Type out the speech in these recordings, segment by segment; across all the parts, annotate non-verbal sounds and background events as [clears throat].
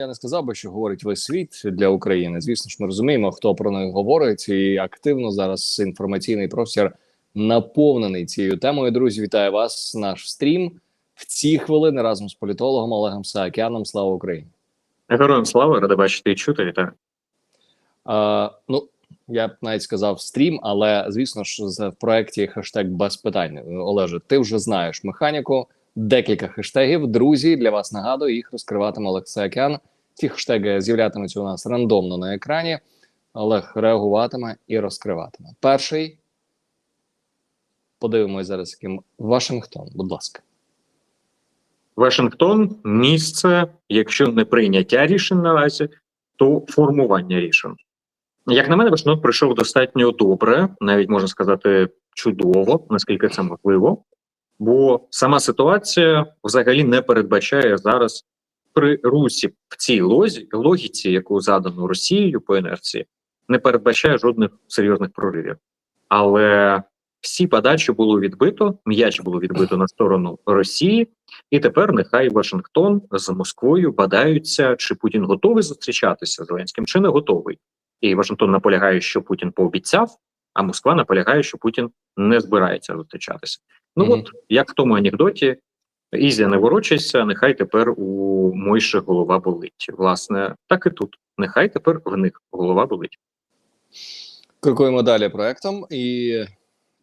Я не сказав би, що говорить весь світ для України. Звісно ж, ми розуміємо, хто про них говорить, і активно зараз інформаційний простір наповнений цією темою. Друзі, вітаю вас! Наш стрім в ці хвилини разом з політологом Олегом Саакяном. Слава Україні! Героям слава, рада бачити і чути. Вітаю. А, ну я б навіть сказав стрім, але звісно ж, в проєкті хештег без питань. Олеже, ти вже знаєш механіку. Декілька хештегів. Друзі, для вас нагадую, їх розкриватиме Олег Саакян. Ті хештеги з'являтимуться у нас рандомно на екрані. Олег реагуватиме і розкриватиме. Перший. Подивимось зараз, яким Вашингтон, будь ласка. Вашингтон місце, якщо не прийняття рішень наразі, то формування рішень. Як на мене, Вашингтон пройшов достатньо добре, навіть можна сказати, чудово, наскільки це можливо. Бо сама ситуація взагалі не передбачає зараз при русі в цій лозі, логіці, яку задано Росією по інерції, не передбачає жодних серйозних проривів. Але всі подачі було відбито, м'яч було відбито на сторону Росії, і тепер нехай Вашингтон з Москвою бадаються, чи Путін готовий зустрічатися з Зеленським, чи не готовий. І Вашингтон наполягає, що Путін пообіцяв, а Москва наполягає, що Путін не збирається зустрічатися. Ну Мгм. от як в тому анекдоті, Ізя не ворочайся, нехай тепер у Мойши голова болить. Власне, так і тут. Нехай тепер в них голова болить. Крокуємо далі проектом. І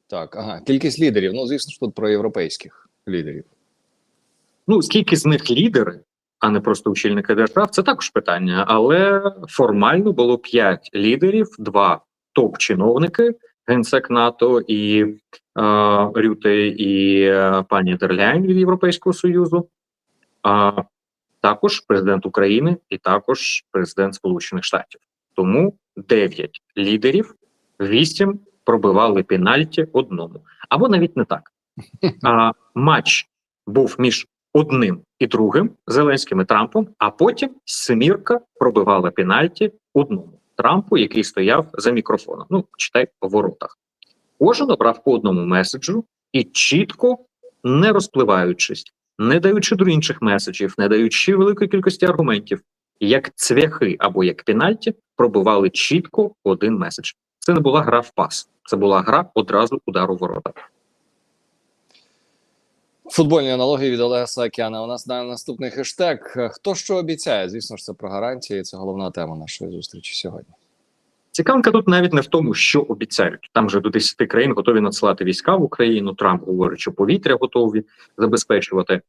так, ага, кількість лідерів. Ну, звісно ж, тут про європейських лідерів. Ну скільки з них лідери, а не просто очільники держав, це також питання. Але формально було п'ять лідерів, два топ-чиновники, генсек НАТО і Рюте, і е, пані Дерляйн від Європейського Союзу, а також президент України і також президент Сполучених Штатів. Тому дев'ять лідерів, вісім пробивали пенальті одному, або навіть не так. А матч був між одним і другим Зеленським і Трампом, а потім семірка пробивала пенальті одному Трампу, який стояв за мікрофоном. Ну, читай по воротах. Кожен обрав по одному меседжу і чітко, не розпливаючись, не даючи до інших меседжів, не даючи великої кількості аргументів, як цвяхи або як пенальті, пробивали чітко один меседж. Це не була гра в пас, це була гра одразу удару ворота. Футбольні аналогії від Олега Саакяна. У нас на наступний хештег. Хто що обіцяє? Звісно ж, це про гарантії. Це головна тема нашої зустрічі сьогодні. Цікавинка тут навіть не в тому, що обіцяють. Там вже до 10 країн готові надсилати війська в Україну. Трамп говорить, що повітря готові забезпечувати.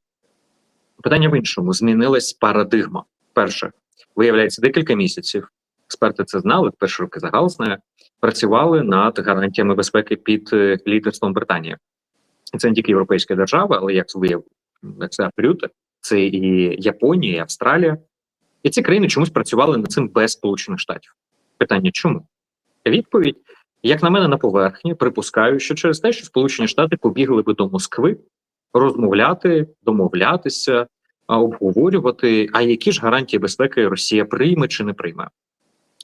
Питання в іншому: змінилась парадигма. Перше, виявляється, декілька місяців. Експерти це знали, перші роки загал працювали над гарантіями безпеки під е, лідерством Британії. Це не тільки європейська держава, але як виявив це Рюте, це і Японія, і Австралія. І ці країни чомусь працювали над цим без Сполучених Штатів. Питання чому? Відповідь, як на мене, на поверхні припускаю, що через те, що Сполучені Штати побігли би до Москви розмовляти, домовлятися, обговорювати, а які ж гарантії безпеки Росія прийме чи не прийме.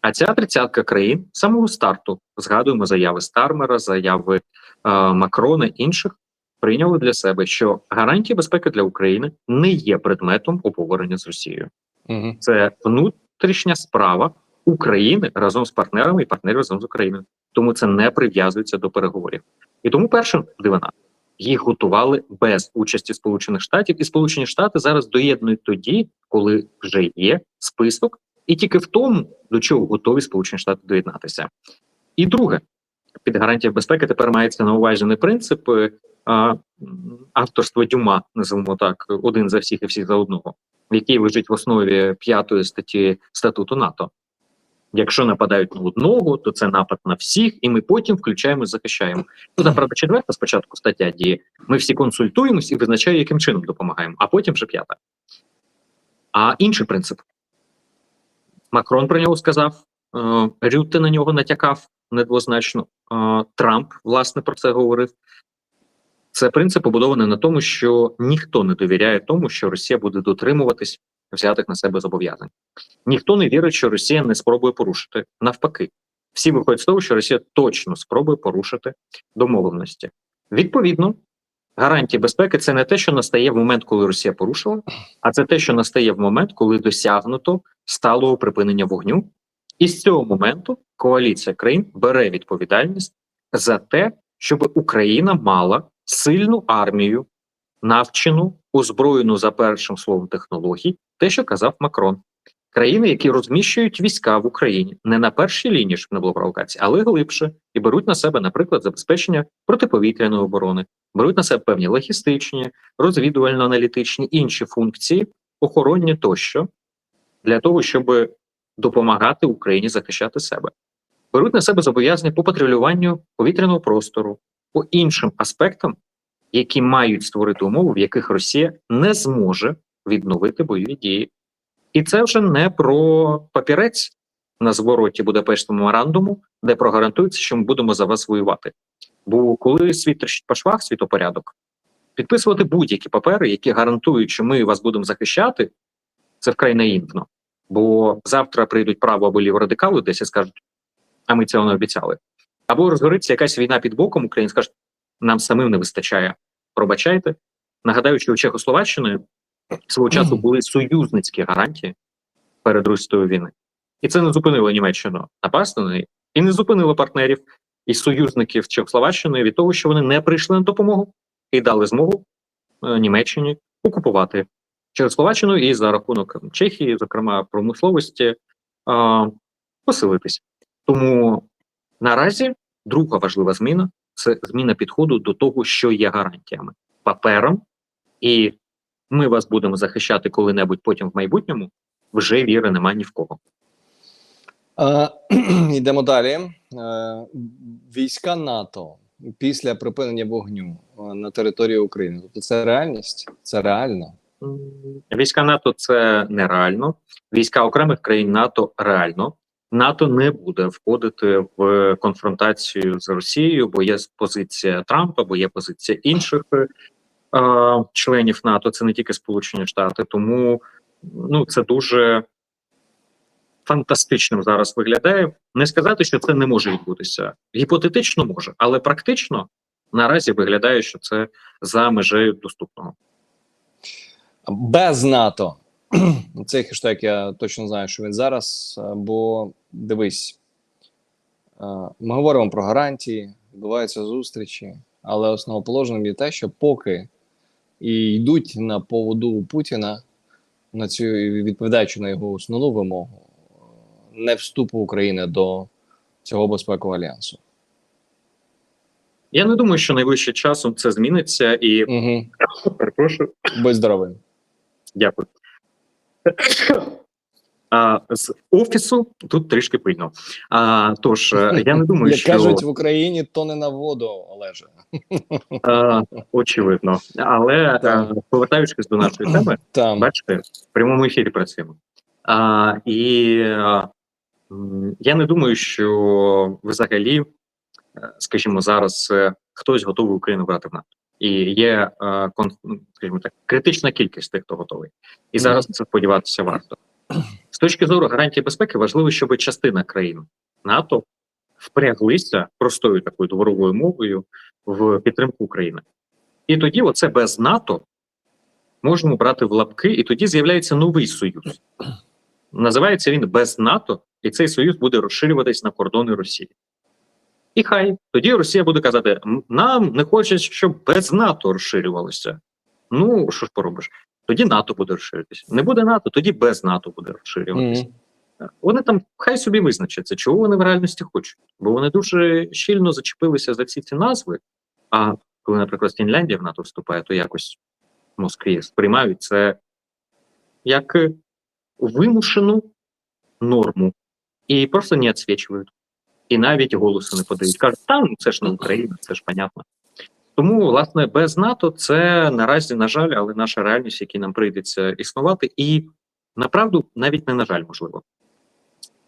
А ця тридцятка країн з самого старту згадуємо заяви Стармера, заяви а, Макрона інших, прийняли для себе, що гарантії безпеки для України не є предметом обговорення з Росією Угу. це внутрішня справа України разом з партнерами і партнерів разом з Україною. Тому це не прив'язується до переговорів. І тому перша дивина їх готували без участі Сполучених Штатів, і Сполучені Штати зараз доєднують тоді, коли вже є список, і тільки в тому, до чого готові Сполучені Штати доєднатися. І друге, під гарантією безпеки тепер мається на увазі не принцип е, а, авторства Дюма, називаємо так, один за всіх і всіх за одного, який лежить в основі п'ятої статті статуту НАТО. Якщо нападають на одного, то це напад на всіх, і ми потім включаємо, і захищаємо. Ну, правда, четверта спочатку стаття діє. Ми всі консультуємось і визначаємо, яким чином допомагаємо, а потім вже п'ята. А інший принцип. Макрон про нього сказав, е, Рютте на нього натякав недвозначно. е, Трамп, власне, про це говорив. Це принцип побудований на тому, що ніхто не довіряє тому, що Росія буде дотримуватись взятих на себе зобов'язань. Ніхто не вірить, що Росія не спробує порушити. Навпаки, всі виходять з того, що Росія точно спробує порушити домовленості. Відповідно, гарантії безпеки це не те, що настає в момент, коли Росія порушила, а це те, що настає в момент, коли досягнуто сталого припинення вогню. І з цього моменту коаліція країн бере відповідальність за те, щоб Україна мала сильну армію, навчену, озброєну за першим словом технологій, те, що казав Макрон. Країни, які розміщують війська в Україні не на першій лінії, щоб не було провокації, але глибше, і беруть на себе, наприклад, забезпечення протиповітряної оборони, беруть на себе певні логістичні, розвідувально-аналітичні інші функції, охоронні тощо, для того, щоб допомагати Україні захищати себе, беруть на себе зобов'язання по патрулюванню повітряного простору, по іншим аспектам, які мають створити умови, в яких Росія не зможе відновити бойові дії. І це вже не про папірець на звороті Будапештського меморандуму, де прогарантується, що ми будемо за вас воювати. Бо коли світ трещить по швах, світопорядок, підписувати будь-які папери, які гарантують, що ми вас будемо захищати, це вкрай наївно. Бо завтра прийдуть право або ліворадикали десь і скажуть, а ми цього не обіцяли. Або розгориться якась війна під боком, Україна скаже, нам самим не вистачає. Пробачайте. Нагадаю, що у Чехословаччини свого часу були союзницькі гарантії перед Руською війни. І це не зупинило Німеччину напасти і не зупинило партнерів і союзників Чехословаччини від того, що вони не прийшли на допомогу і дали змогу е, Німеччині окупувати Чехословаччину і за рахунок Чехії, зокрема промисловості, посилитись. Тому наразі друга важлива зміна це зміна підходу до того, що є гарантіями папером, і ми вас будемо захищати коли-небудь потім в майбутньому. Вже віри немає ні в кого. Е, [clears throat] йдемо далі. Е, війська НАТО після припинення вогню е, на території України. Тобто це реальність? Це реально? Війська НАТО це нереально. Війська окремих країн НАТО реально. НАТО не буде входити в конфронтацію з Росією, бо є позиція Трампа, бо є позиція інших е, членів НАТО. Це не тільки Сполучені Штати. Тому ну це дуже фантастичним зараз виглядає. Не сказати, що це не може відбутися. Гіпотетично може, але практично наразі виглядає, що це за межею доступного. Без НАТО. Цей хештег я точно знаю, що він зараз. е, Бо дивись, е, ми говоримо про гарантії, відбуваються зустрічі, але основоположним є те, що поки і йдуть на поводу Путіна на цю відповідаючи на його основну вимогу, не вступу України до цього безпекового альянсу. Я не думаю, що найближчим часом це зміниться, і Угу. перепрошую, Будь здоровий. дякую. А, з офісу тут трішки пильно. А, тож е, я не думаю, Як що кажуть в Україні, то не на воду, Олеже. а, очевидно. Але е, повертаючись до нашої теми, Там бачите, в прямому ефірі працюємо. А, і а, я не думаю, що взагалі, е, скажімо, зараз е, хтось готовий Україну брати в НАТО. І є е, скажімо так, критична кількість тих, хто готовий. І зараз це сподіватися варто. З точки зору гарантії безпеки, важливо, щоб частина країн НАТО впряглися простою такою дворовою мовою в підтримку України. І тоді, оце без НАТО можемо брати в лапки, і тоді з'являється новий союз. Називається він без НАТО, і цей союз буде розширюватись на кордони Росії. І хай тоді Росія буде казати: нам не хочеться, щоб без НАТО розширювалося. Ну, що ж поробиш? Тоді НАТО буде розширюватися. Не буде НАТО, тоді без НАТО буде розширюватися. Мгм. Вони там хай собі визначаться, чого вони в реальності хочуть. Бо вони дуже щільно зачепилися за всі ці назви. А коли, наприклад, Фінляндія в НАТО вступає, то якось в Москві сприймають це як вимушену норму і просто не відсвічують. І навіть голосу не подають. Кажуть, та ну це ж не Україна, це ж понятно. Тому, власне, без НАТО це наразі, на жаль, але наша реальність, якій нам прийдеться існувати, і направду навіть не на жаль, можливо.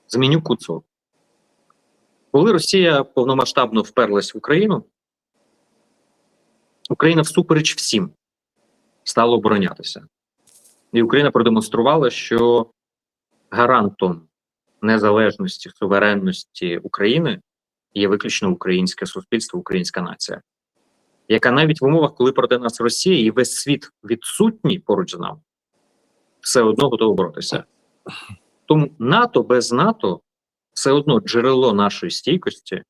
Зміню куцо. Коли Росія повномасштабно вперлась в Україну, Україна всупереч всім стала оборонятися. І Україна продемонструвала, що гарантом незалежності, суверенності України є виключно українське суспільство, українська нація. яка навіть в умовах, коли проти нас Росія і весь світ відсутній поруч з нами, все одно готово боротися. Тому НАТО без НАТО все одно джерело нашої стійкості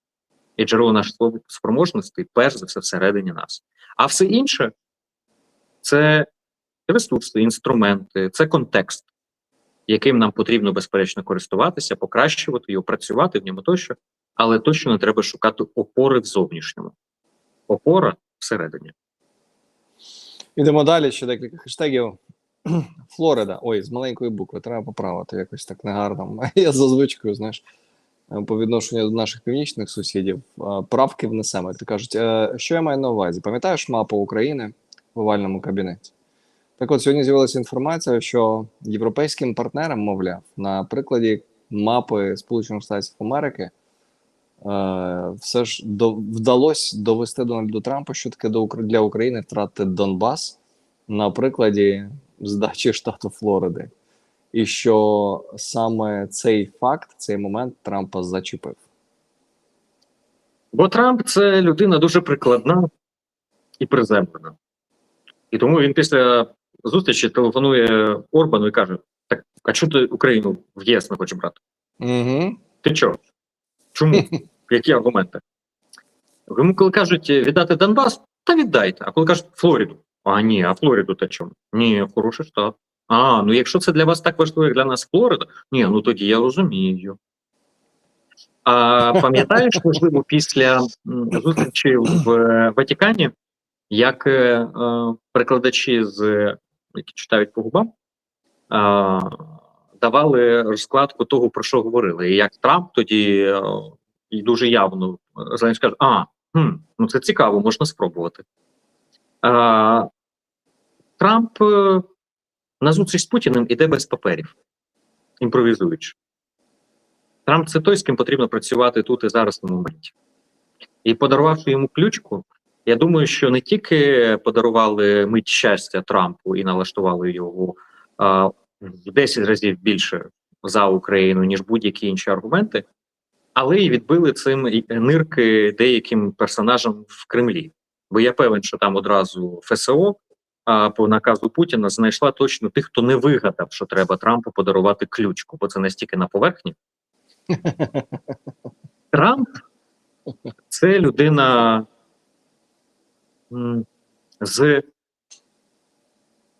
і джерело наших спро- спроможностей, перш за все, всередині нас. А все інше це ресурси, інструменти, це контекст, яким нам потрібно безперечно користуватися, покращувати його, працювати в ньому тощо, але точно не треба шукати опори в зовнішньому. Опора всередині. Ідемо далі. Ще декілька хештегів. [clears throat] Флорида. Ой, з маленької букви. Треба поправити якось так негарно. [laughs] Я за звичкою, знаєш, е, по відношенню до наших північних сусідів. е, Правки внесемо. То кажуть, Е, що я маю на увазі? Пам'ятаєш мапу України в овальному кабінеті? Так от сьогодні з'явилася інформація, що європейським партнерам, мовляв, на прикладі мапи Сполучених Штатів Америки. е, Все ж до, вдалося довести Дональду Трампу, що таке до для України втратити Донбас на прикладі здачі штату Флориди, і що саме цей факт, цей момент Трампа зачепив. Бо Трамп це людина дуже прикладна і приземлена. І тому він після зустрічі телефонує Орбану і каже: Так, а чого ти Україну в ЄС не хочеш брати? Угу. Ти чого? Чому? [laughs] Які аргументи? Йому коли кажуть віддати Донбас, та віддайте. А коли кажуть Флориду, а ні, а Флориду та чому? Ні, хороший штат. А, ну якщо це для вас так важливо, як для нас Флорида, ні, ну тоді я розумію. А пам'ятаєш, можливо, після зустрічі в Ватикані, як е, е, перекладачі з які читають по губам, а, давали розкладку того, про що говорили. І як Трамп тоді е, і дуже явно Зеленський каже: А, хм, ну це цікаво, можна спробувати. А, Трамп е, на зустріч з Путіним іде без паперів, імпровізуючи. Трамп це той, з ким потрібно працювати тут і зараз на моменті. І подарувавши йому ключку, я думаю, що не тільки подарували мить щастя Трампу і налаштували його а, в 10 разів більше за Україну, ніж будь-які інші аргументи, але й відбили цим нирки деяким персонажам в Кремлі. Бо я певен, що там одразу ФСО а, по наказу Путіна знайшла точно тих, хто не вигадав, що треба Трампу подарувати ключку, бо це настільки на поверхні. [laughs] Трамп це людина з,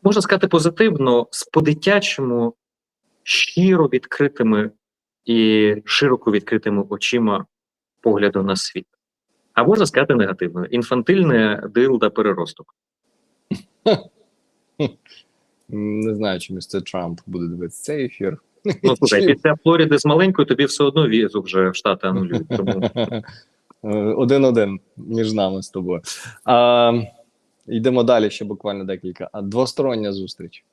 можна сказати, позитивно, з по-дитячому щиро відкритими і широко відкритими очима погляду на світ. А можна сказати негативно: інфантильне дилда переросток. [laughs] Не знаю, чи містер Трамп буде дивитися цей ефір. Ну, слухай, після Флориди з маленькою тобі все одно візу вже в Штати анулюють. Тому [laughs] Один-один між нами з тобою. А, йдемо далі, ще буквально декілька. А двостороння зустріч.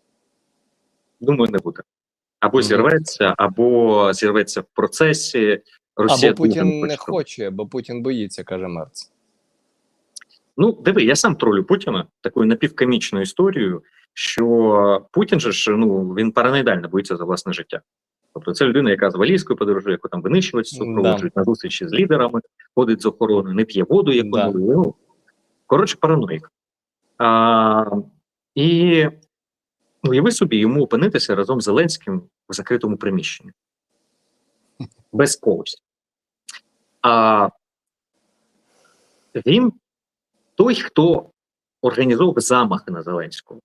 думаю, не буде. Або зірветься, або зірветься в процесі. Росія Або Путін не хоче, бо Путін боїться, каже Мерц. Ну, диви, я сам тролю Путіна такою напівкомічною історією, що Путін же ж ну він параноїдально боїться за власне життя. Тобто це людина, яка з валізкою подорожує, яку там винищувач супроводжують на зустрічі з лідерами, ходить з охороною, не п'є воду, яку Да. Ну, коротше, параноїк. А, і уяви собі йому опинитися разом з Зеленським в закритому приміщенні. [laughs] Без когось. А він той, хто організовував замахи на Зеленського,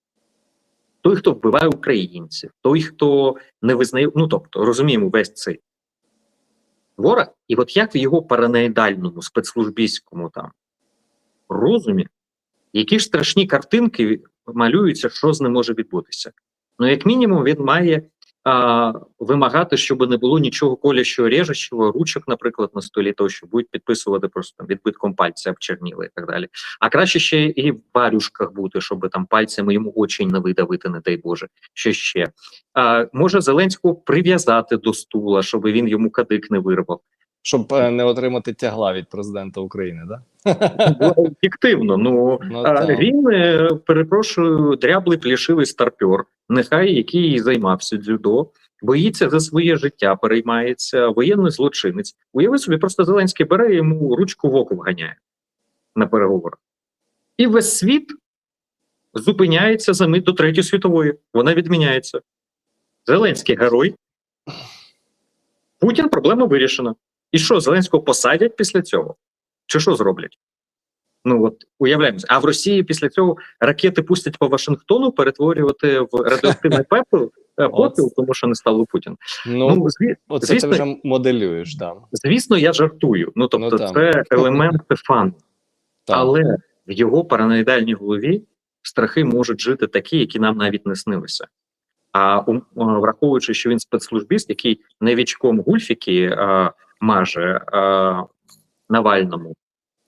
той, хто вбиває українців, той, хто не визнає, ну тобто розуміємо весь цей ворог, і от як в його параноїдальному спецслужбійському там розумі, які ж страшні картинки малюються, що з ним може відбутися. Ну, як мінімум, він має вимагати, щоб не було нічого колящого, режущого, ручок, наприклад, на столі, то що будуть підписувати просто там відбитком пальця обчерніли і так далі. А краще ще і в варюшках бути, щоб там пальцями йому очі не видавити, не дай Боже. Що ще? А, може Зеленського прив'язати до стула, щоб він йому кадик не вирвав. Щоб е, не отримати тягла від президента України, да? Об'єктивно, ну, Ну, а, так. він, е, перепрошую, дряблий плішивий старпьор, нехай який і займався дзюдо, боїться за своє життя, переймається, воєнний злочинець. Уяви собі, просто Зеленський бере йому ручку в око вганяє на переговорах. І весь світ зупиняється за мить до Третьої світової. Вона відміняється. Зеленський герой. Путін проблема вирішена. І що, Зеленського посадять після цього? Чи що зроблять? Ну от уявляємося. А в Росії після цього ракети пустять по Вашингтону перетворювати в радіоактивний [laughs] пепел, попіл, тому що не стало Путін. Ну, Ну, зві- оце звісно, ти вже моделюєш, да. звісно, я жартую. Ну тобто, Ну, це елементи фану. Але в його параноїдальній голові страхи можуть жити такі, які нам навіть не снилися. А враховуючи, що він спецслужбіст, який новічком гульфіки а, маже а, Навальному,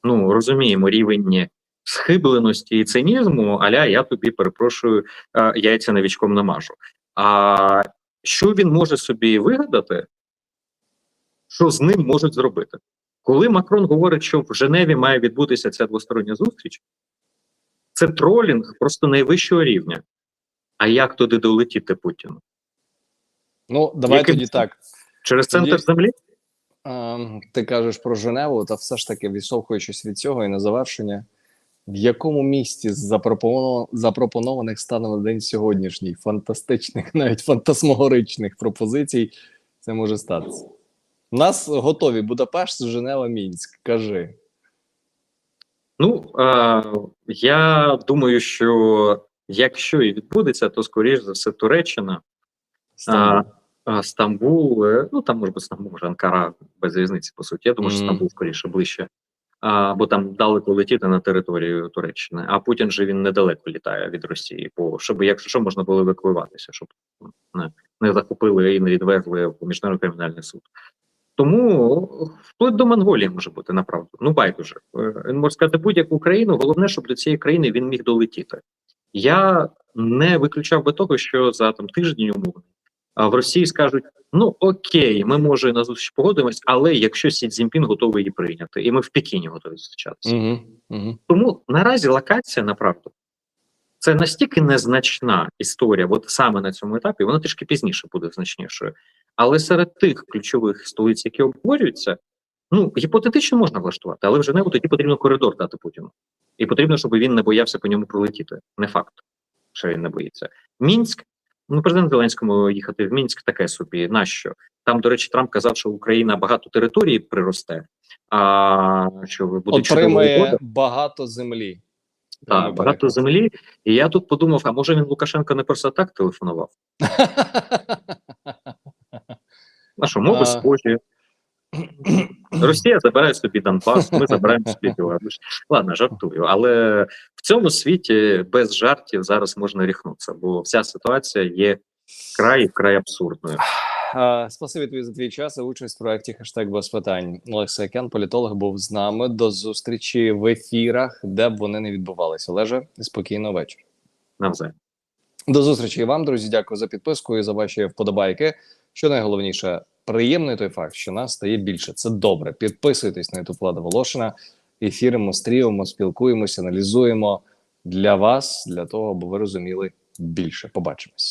ну розуміємо рівень схибленості і цинізму, аля я тобі перепрошую, а, яйця новічком намажу. А що він може собі вигадати, що з ним можуть зробити? Коли Макрон говорить, що в Женеві має відбутися ця двостороння зустріч, це тролінг просто найвищого рівня. А як туди долетіти Путіну? Ну, давай Яким тоді так. Через центр Тоді- землі? Ти кажеш про Женеву, та все ж таки відштовхуючись від цього і на завершення, в якому місці з запропонованих станом на день сьогоднішній фантастичних, [laughs] навіть фантасмогоричних пропозицій це може статися? У нас готові Будапешт, Женева, Мінськ. Кажи. Ну е, я думаю, що якщо і відбудеться, то скоріш за все Туреччина, Стамбул. Стамбул, е, ну там може бути Стамбул, може Анкара без різниці, по суті. Я думаю, що Стамбул скоріше ближче. А, бо там далеко летіти на територію Туреччини. А Путін же він недалеко літає від Росії, бо щоб якщо що можна було евакуюватися, щоб не, не захопили і не відвезли в міжнародний кримінальний суд. Тому вплоть до Монголії може бути направду. Ну байдуже. Е, Він може сказати будь-яку країну. Головне, щоб до цієї країни він міг долетіти. Я не виключав би того, що за там тиждень умовно а в Росії скажуть: ну окей, ми може на зустріч погодимось, але якщо Сі Цзіньпін готовий її прийняти, і ми в Пекіні готові зустрічатися. Угу, угу. Тому наразі локація направду це настільки незначна історія, от саме на цьому етапі, вона трішки пізніше буде значнішою. Але серед тих ключових столиць, які обговорюються, ну гіпотетично можна влаштувати, але в Женеву тоді потрібно коридор дати Путіну. І потрібно, щоб він не боявся по ньому пролетіти. Не факт, що він не боїться. Мінськ. Ну, президент Зеленському їхати в Мінськ таке собі. Нащо? Там, до речі, Трамп казав, що Україна багато території приросте, а що ви Отримає багато землі. Так, багато землі. І я тут подумав: а може він Лукашенко не просто так телефонував? [laughs] На що, мови схожі? Росія забирає собі Донбас, ми забираємо собі Білорусь. Ладно, жартую. Але в цьому світі без жартів зараз можна ріхнутися, бо вся ситуація є край край абсурдною. Спасибі тобі за твій час і участь в проєкті хештег без питань. Олег Саакян, політолог, був з нами. До зустрічі в ефірах, де б вони не відбувалися. Олеже, спокійного вечора. Навзаєм. До зустрічі і вам, друзі. Дякую за підписку і за ваші вподобайки. Що найголовніше, приємний той факт, що нас стає більше. Це добре. Підписуйтесь на YouTube Влада Волошина. Ефіримо, стрімимо, спілкуємося, аналізуємо для вас, для того, аби ви розуміли більше. Побачимось.